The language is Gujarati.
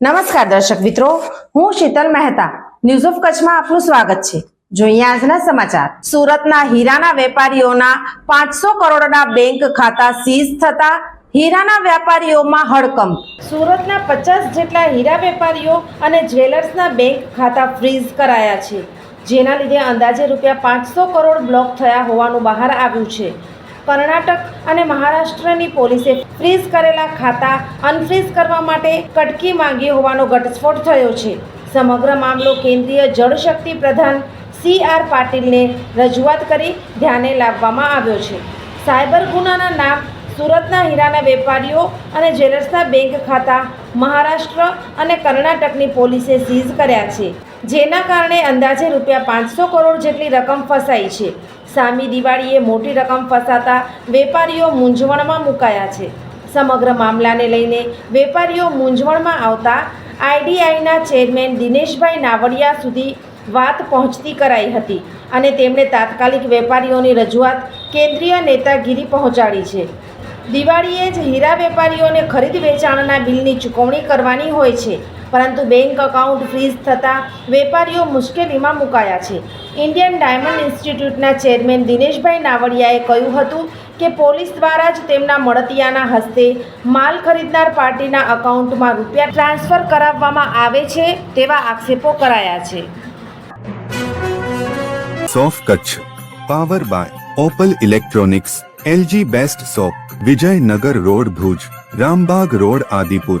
નમસ્કાર દર્શક મિત્રો, હું શીતલ મહેતા. ન્યૂઝ ઓફ કચ્છમાં આપનું સ્વાગત છે. જોઈએ આજના સમાચાર. સુરતના હીરાના વેપારીઓના પાંચસો કરોડના બેંક ખાતા સીઝ થતા હીરાના વેપારીઓમાં હડકંપ. સુરતના પચાસ જેટલા હીરા વેપારીઓ અને જ્વેલર્સના બેંક ખાતા ફ્રીઝ કરાયા છે. જેના લીધે અંદાજે રૂપિયા પાંચસો કરોડ બ્લોક થયા હોવાનું બહાર આવ્યું છે. કર્ણાટક અને મહારાષ્ટ્રની પોલીસે ફ્રીઝ કરેલા ખાતા અનફ્રીઝ કરવા માટે કટકી માંગી હોવાનો ઘટસ્ફોટ થયો છે. સમગ્ર મામલો કેન્દ્રીય જળશક્તિ પ્રધાન સી આર પાટીલને રજૂઆત કરી ધ્યાને લાવવામાં આવ્યો છે. સાયબર ગુનાના નામ, સુરતના હીરાના વેપારીઓ અને જ્વેલર્સના બેંક ખાતા મહારાષ્ટ્ર અને કર્ણાટકની પોલીસે સીઝ કર્યા છે. જેના કારણે અંદાજે રૂપિયા પાંચસો કરોડ જેટલી રકમ ફસાઈ છે. સામી દિવાળીએ મોટી રકમ ફસાતા વેપારીઓ મૂંઝવણમાં મુકાયા છે. સમગ્ર મામલાને લઈને વેપારીઓ મૂંઝવણમાં આવતા આઈડીઆઈના ચેરમેન દિનેશભાઈ નાવડિયા સુધી વાત પહોંચતી કરાઈ હતી અને તેમણે તાત્કાલિક વેપારીઓની રજૂઆત કેન્દ્રીય નેતાગીરી પહોંચાડી છે. દિવાળીએ જ હીરા વેપારીઓને ખરીદ વેચાણના બિલની ચૂકવણી કરવાની હોય છે. પરંતુ બેંક એકાઉન્ટ ફ્રીઝ થતાં વેપારીઓ મુશ્કેલીમાં મુકાયા છે. ઇન્ડિયન ડાયમંડ ઇન્સ્ટિટ્યૂટના ચેરમેન દિનેશભાઈ નાવડિયાએ કહ્યું હતું કે પોલીસ દ્વારા જ તેમના મળતિયાના હસ્તે માલ ખરીદનાર પાર્ટીના એકાઉન્ટમાં રૂપિયા ટ્રાન્સફર કરાવવામાં આવે છે તેવા આક્ષેપો કરાયા છે. સોફ Kutch, power by Opal electronics, LG best shop, Vijaynagar road Bhuj, Rambag road Adipur.